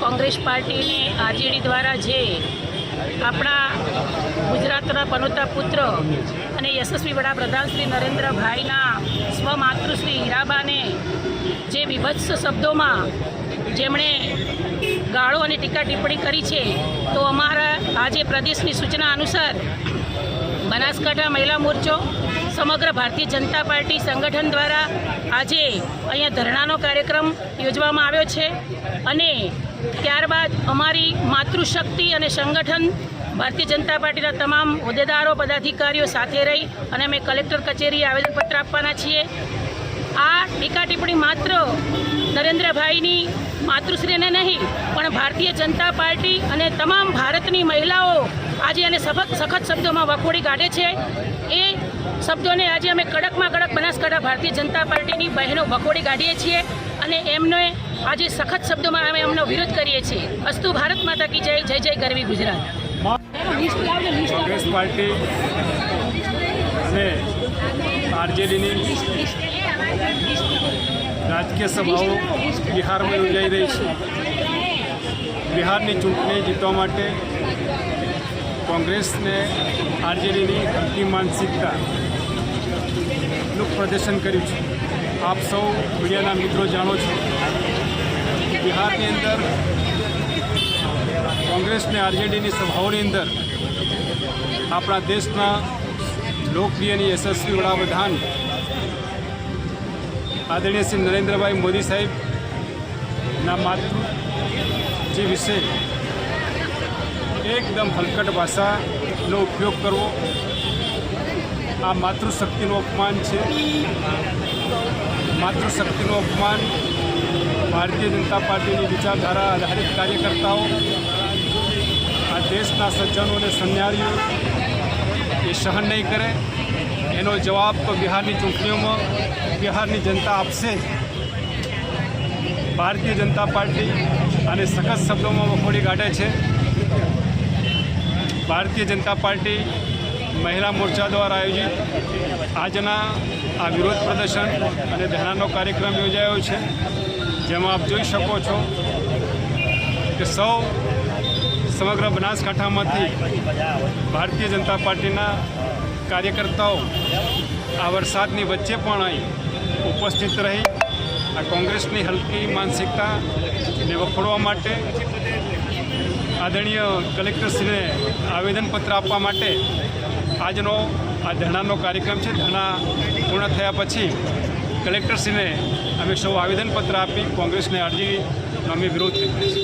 કોંગ્રેસ પાર્ટીની આરજેડી દ્વારા જે આપણા ગુજરાતના પનોતા પુત્ર અને યશસ્વી વડાપ્રધાન શ્રી નરેન્દ્રભાઈના સ્વમાતૃશ્રી હીરાબાને જે વિભત્સ શબ્દોમાં જેમણે ગાળો અને ટીકા ટિપ્પણી કરી છે, તો અમારા આજે પ્રદેશની સૂચના અનુસાર બનાસકાંઠા મહિલા મોરચો સમગ્ર ભારતીય જનતા પાર્ટી સંગઠન દ્વારા આજે અહીંયા ધરણાનો કાર્યક્રમ યોજવામાં આવ્યો છે અને ત્યારબાદ અમારી માતૃશક્તિ અને સંગઠન ભારતીય જનતા પાર્ટીના તમામ હોદ્દેદારો, પદાધિકારીઓ સાથે રહી અને અમે કલેક્ટર કચેરીએ આવેદનપત્ર આપવાના છીએ. આ ટીકા ટિપ્પણી માત્ર નરેન્દ્રભાઈની માતૃશ્રીને નહીં, પણ ભારતીય જનતા પાર્ટી અને તમામ ભારતની મહિલાઓ આજે એને સખત સખત શબ્દોમાં વખોડી કાઢે છે. એ શબ્દોને આજે અમે કડકમાં કડક બનાસકાંઠા ભારતીય જનતા પાર્ટીની બહેનો વખોડી કાઢીએ છીએ અને એમને આજે સખત શબ્દોમાં અમે એમનો વિરોધ કરીએ છીએ. અસ્તુ ભારત માતા કી જય જય જય ગરવી ગુજરાત. કોંગ્રેસ પાર્ટી આરજેડીની રાજકીય સભાઓ બિહારમાં યોજાઈ રહી છે. બિહારની ચૂંટણી જીતવા માટે કોંગ્રેસને આરજેડીની હલકી માનસિકતાનું પ્રદર્શન કર્યું છે. આપ સૌ મીડિયાના મિત્રો જાણો છો, બિહારની અંદર કોંગ્રેસને આરજેડીની સભાઓની અંદર આપણા દેશના લોકપ્રિય અને યશસ્વી વડાપ્રધાન આદરણીય શ્રી નરેન્દ્રભાઈ મોદી સાહેબના માતૃ જે વિશે એકદમ હલકટ ભાષાનો ઉપયોગ કરવો આ માતૃશક્તિનું અપમાન છે. માતૃશક્તિનું અપમાન ભારતીય જનતા પાર્ટીની વિચારધારા આધારિત કાર્યકર્તાઓ, આ દેશના સજ્જનો અને સન્યારીઓ એ સહન નહીં કરે. એનો જવાબ તો બિહારની ચૂંટણીઓમાં બિહારની જનતા આપશે ભારતીય જનતા પાર્ટી અને સખત શબ્દોમાં વખોડી કાઢે છે. ભારતીય જનતા પાર્ટી મહિલા મોરચા દ્વારા આયોજિત આજના આ વિરોધ પ્રદર્શન અને ધરણાનો કાર્યક્રમ યોજાયો છે. જેમાં આપ જોઈ શકો છો કે સૌ સમગ્ર બનાસકાંઠામાંથી ભારતીય જનતા પાર્ટીના કાર્યકર્તાઓ આ વરસાદની વચ્ચે પણ અહીં ઉપસ્થિત રહી. આ કોંગ્રેસની હલકી માનસિકતાને વખોડવા માટે આદરણીય કલેક્ટરશ્રીને આવેદનપત્ર આપવા માટે આજનો આ ધરણાનો કાર્યક્રમ છે. ધરણા પૂર્ણ થયા પછી કલેક્ટરશ્રીને અમે સૌ આવેદનપત્ર આપી કોંગ્રેસને અરજીનો અમે વિરોધ કર્યો છે